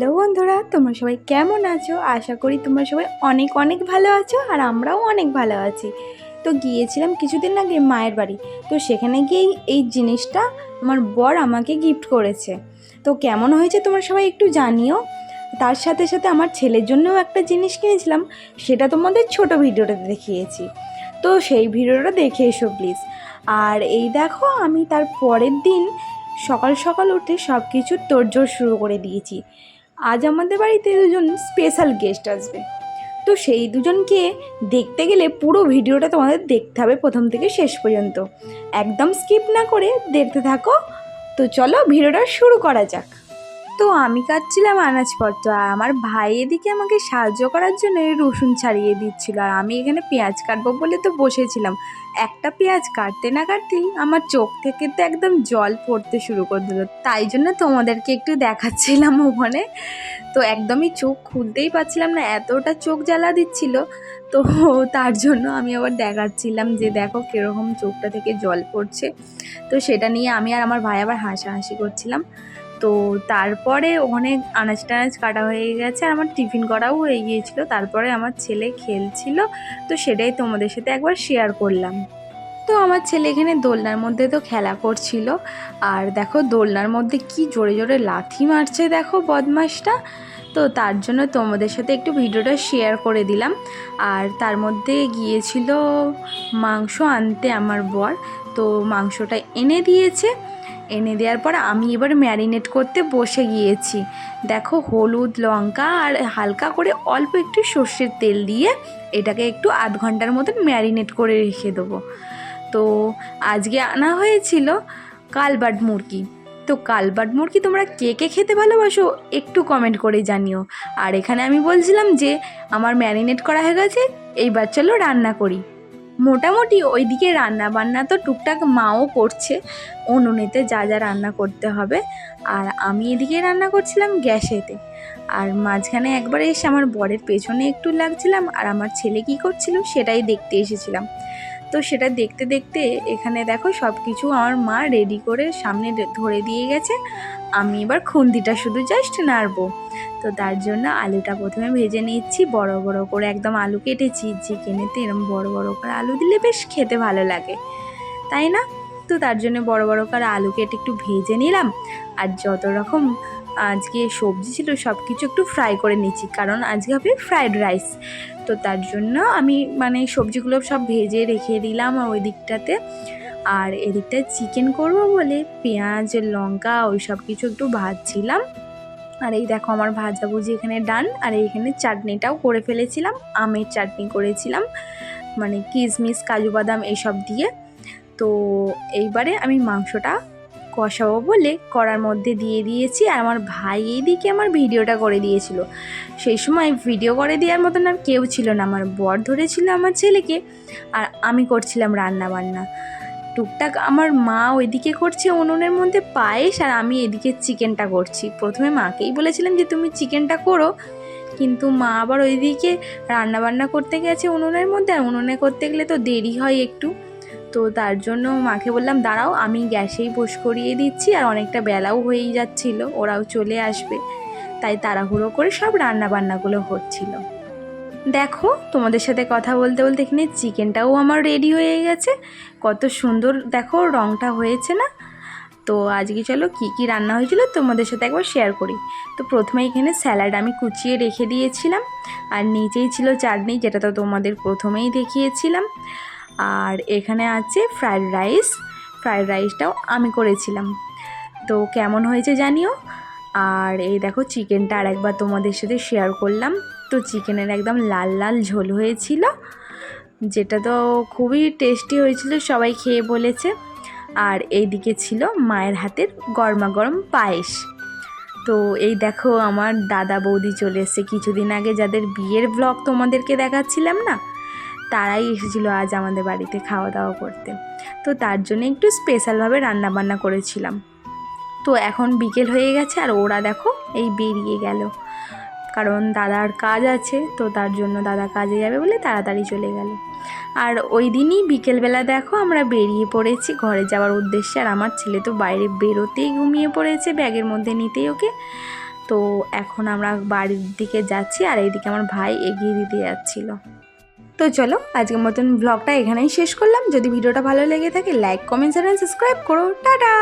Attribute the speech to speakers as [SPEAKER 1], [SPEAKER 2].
[SPEAKER 1] Hello বন্ধুরা, তোমরা সবাই কেমন আছো? আশা করি তোমরা সবাই অনেক অনেক ভালো আছো আর আমরাও অনেক ভালো আছি। তো গিয়েছিলাম কিছুদিন আগে মায়ের বাড়ি। তো সেখানে গিয়েই এই জিনিসটা আমার বর আমাকে গিফট করেছে। তো কেমন হয়েছে তোমরা সবাই একটু জানিও। তার সাথে সাথে আমার ছেলের জন্যও একটা জিনিস কিনেছিলাম, সেটা তোমাদের ছোট ভিডিওটাতে দেখিয়েছি। তো সেই ভিডিওটা দেখে এসো প্লিজ আর এই দেখো, আমি তার পরের দিন সকাল সকাল উঠে সব কিছু তোড়জোড় শুরু করে দিয়েছি। আজ আমাদের বাড়িতে দুজন স্পেশাল গেস্ট আসবে। তো সেই দুজনকে দেখতে গেলে পুরো ভিডিওটা তোমাদের দেখতে হবে প্রথম থেকে শেষ পর্যন্ত। একদম স্কিপ না করে দেখতে থাকো। তো চলো ভিডিওটা শুরু করা যাক। তো আমি কাটছিলাম আনাজপত্র আর আমার ভাই এদিকে আমাকে সাহায্য করার জন্য রসুন ছাড়িয়ে দিচ্ছিল। আর আমি এখানে পেঁয়াজ কাটবো বলে তো বসেছিলাম। একটা পেঁয়াজ কাটতে না কাটতেই আমার চোখ থেকে তো একদম জল পড়তে শুরু করে দিল। তাই জন্য তোমাদেরকে একটু দেখাচ্ছিলাম ওখানে। তো একদমই চোখ খুলতেই পারছিলাম না, এতটা চোখ জ্বালা দিচ্ছিল। তো তার জন্য আমি আবার দেখাচ্ছিলাম যে দেখো কীরকম চোখটা থেকে জল পড়ছে। তো সেটা নিয়ে আমি আর আমার ভাই আবার হাসাহাসি করছিলাম। তো তারপরে অনেক আনাজ টানাজ কাটা হয়ে গেছে, আর আমার টিফিন করাও হয়ে গিয়েছিল। তারপরে আমার ছেলে খেলছিল, তো সেটাই তোমাদের সাথে একবার শেয়ার করলাম। তো আমার ছেলে এখানে দোলনার মধ্যে তো খেলা করছিল, আর দেখো দোলনার মধ্যে কি জোরে জোরে লাথি মারছে দেখো বদমাসটা তো তার জন্য তোমাদের সাথে একটু ভিডিওটা শেয়ার করে দিলাম। আর তার মধ্যে গিয়েছিল মাংস আনতে আমার বর, তো মাংসটা এনে দিয়েছে। এনে দেওয়ার পর আমি এবার ম্যারিনেট করতে বসে গিয়েছি। দেখো হলুদ লঙ্কা আর হালকা করে অল্প একটু সর্ষের তেল দিয়ে এটাকে একটু আধ ঘণ্টার মতন ম্যারিনেট করে রেখে দেবো। তো আজকে আনা হয়েছিল কালবাট মুরগি। তো কালবাট মুরগি তোমরা কে কে খেতে ভালোবাসো একটু কমেন্ট করে জানিও। আর এখানে আমি বলছিলাম যে আমার ম্যারিনেট করা হয়ে গেছে, এইবার চলো রান্না করি। মোটামুটি ওইদিকে রান্না বান্না তো টুকটাক মাও করছে, উনুনেতে যা যা রান্না করতে হবে। আর আমি এদিকে রান্না করছিলাম গ্যাসেতে। আর মাঝখানে একবার এসে আমার বরের পেছনে একটু লাগছিলাম, আর আমার ছেলে কী করছিল সেটাই দেখতে এসেছিলাম। তো সেটা দেখতে দেখতে এখানে দেখো সব কিছু আমার মা রেডি করে সামনে ধরে দিয়ে গেছে। আমি এবার খুন্দিটা শুধু জাস্ট নাড়বো। তো তার জন্য আলুটা প্রথমে ভেজে নিচ্ছি, বড় বড় করে একদম আলু কেটেছি চিকেনেতে এরকম বড় বড় করে আলু দিলে বেশ খেতে ভালো লাগে। তাই না? তো তার জন্য বড় বড় করে আলু কেটে একটু ভেজে নিলাম। আর যত রকম আজকে সবজি ছিল সব কিছু একটু ফ্রাই করে নিচ্ছি, কারণ আজকে হবে ফ্রাইড রাইস তো তার জন্য আমি মানে সবজিগুলো সব ভেজে রেখে দিলাম ওই দিকটাতে। আর এদিকটায় চিকেন করব বলে পেঁয়াজ, লঙ্কা ওই সব কিছু একটু ভাজছিলাম। আর এই দেখো আমার ভাজাভুজি এখানে ডান আর এইখানে চাটনিটাও করে ফেলেছিলাম, আমের চাটনি করেছিলাম মানে কিশমিশ কাজু বাদাম এইসব দিয়ে। তো এইবারে আমি মাংসটা কষাবো বলে কড়ার মধ্যে দিয়ে দিয়েছি, আর আমার ভাই এইদিকে আমার ভিডিওটা করে দিয়েছিল। সেই সময় ভিডিও করে দেওয়ার মতন আর কেউ ছিল না, আমার বর ধরেছিল আমার ছেলেকে, আর আমি করছিলাম রান্না বান্না টুকটাক আমার মা ওইদিকে করছে, উনুনের মধ্যে পায়েস, আর আমি এদিকে চিকেনটা করছি। প্রথমে মাকেই বলেছিলাম যে, তুমি চিকেনটা করো। কিন্তু মা আবার ওইদিকে রান্নাবান্না করতে গেছে উনুনের মধ্যে, আর উনুনে করতে গেলে তো দেরি হয় একটু। তো তার জন্য মাকে বললাম, দাঁড়াও, আমি গ্যাসেই বস করিয়ে দিচ্ছি, আর অনেকটা বেলাও হয়েই যাচ্ছিল, ওরাও চলে আসবে। তাই তাড়াহুড়ো করে সব রান্না বান্নাগুলো হচ্ছিল। দেখো, তোমাদের সাথে কথা বলতে বলতে এখানে চিকেনটাও আমার রেডি হয়ে গেছে। কত সুন্দর, দেখো রঙটা হয়েছে না? তো আজকে চলো কী কী রান্না হয়েছিল তোমাদের সাথে একবার শেয়ার করি। তো প্রথমে এখানে স্যালাড আমি কুচিয়ে রেখে দিয়েছিলাম, আর নিচেই ছিল চাটনি, যেটা তো তোমাদের প্রথমেই দেখিয়েছিলাম। আর এখানে আছে ফ্রায়েড রাইস ফ্রায়েড রাইসটাও আমি করেছিলাম। তো কেমন হয়েছে জানিও? আর এই দেখো, চিকেনটা আরেকবার তোমাদের সাথে শেয়ার করলাম। তো চিকেনের একদম লাল লাল ঝোল হয়েছিল, যেটা তো খুবই টেস্টি হয়েছিল, সবাই খেয়ে বলেছে। আর এইদিকে ছিল মায়ের হাতের গরমা গরম পায়েস। তো এই দেখো আমার দাদা বৌদি চলে এসছে। কিছুদিন আগে যাদের বিয়ের ব্লগ তোমাদেরকে দেখাচ্ছিলাম না, তারাই এসেছিল আজ আমাদের বাড়িতে খাওয়া দাওয়া করতে। তো তার জন্য একটু স্পেশালভাবে রান্না বান্না করেছিলাম। তো এখন বিকেল হয়ে গেছে আর ওরা দেখো এই বেরিয়ে গেল। কারণ দাদার কাজ আছে, তো তার জন্য দাদা কাজে যাবে বলে তাড়াতাড়ি চলে গেল। আর ওই দিনই বিকেলবেলা দেখো আমরা বেরিয়ে পড়েছি ঘরে যাওয়ার উদ্দেশ্যে, আর আমার ছেলে তো বাইরে বেরোতেই ঘুমিয়ে পড়েছে ব্যাগের মধ্যে নিতেই ওকে। তো এখন আমরা বাড়ির দিকে যাচ্ছি, আর এইদিকে আমার ভাই এগিয়ে দিতে যাচ্ছিল। তো চলো, আজকের মতন ব্লগটা এখানেই শেষ করলাম। যদি ভিডিওটা ভালো লেগে থাকে লাইক কমেন্ট চ্যানেল সাবস্ক্রাইব করো। টাটা!